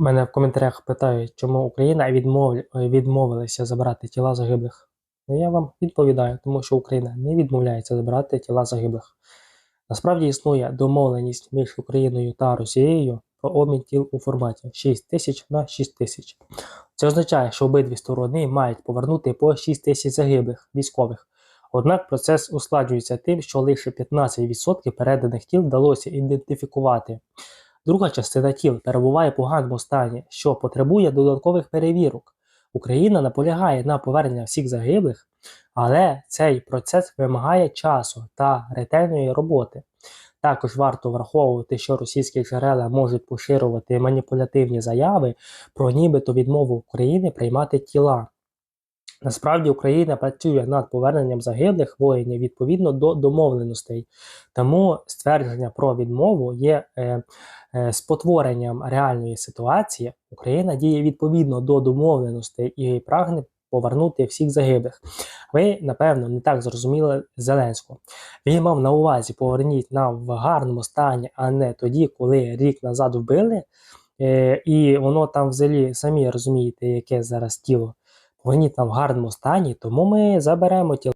Мене в коментарях питають, чому Україна відмов... відмовилася забирати тіла загиблих. Ну, я вам відповідаю, тому що Україна не відмовляється забирати тіла загиблих. Насправді існує домовленість між Україною та Росією про обмін тіл у форматі 6 тисяч на 6 тисяч. Це означає, що обидві сторони мають повернути по 6 тисяч загиблих військових. Однак процес ускладнюється тим, що лише 15% переданих тіл вдалося ідентифікувати. Друга частина тіл перебуває в поганому стані, що потребує додаткових перевірок. Україна наполягає на повернення всіх загиблих, але цей процес вимагає часу та ретельної роботи. Також варто враховувати, що російські джерела можуть поширювати маніпулятивні заяви про нібито відмову України приймати тіла. Насправді Україна працює над поверненням загиблих воїнів відповідно до домовленостей, тому ствердження про відмову є е, е, спотворенням реальної ситуації. Україна діє відповідно до домовленостей і прагне повернути всіх загиблих. Ви, напевно, не так зрозуміли Зеленського. Він мав на увазі поверніть нам в гарному стані, а не тоді, коли рік назад вбили, е, і воно там взагалі самі розумієте, яке зараз тіло. Поверніть там в гарному стані, тому ми заберемо тіло.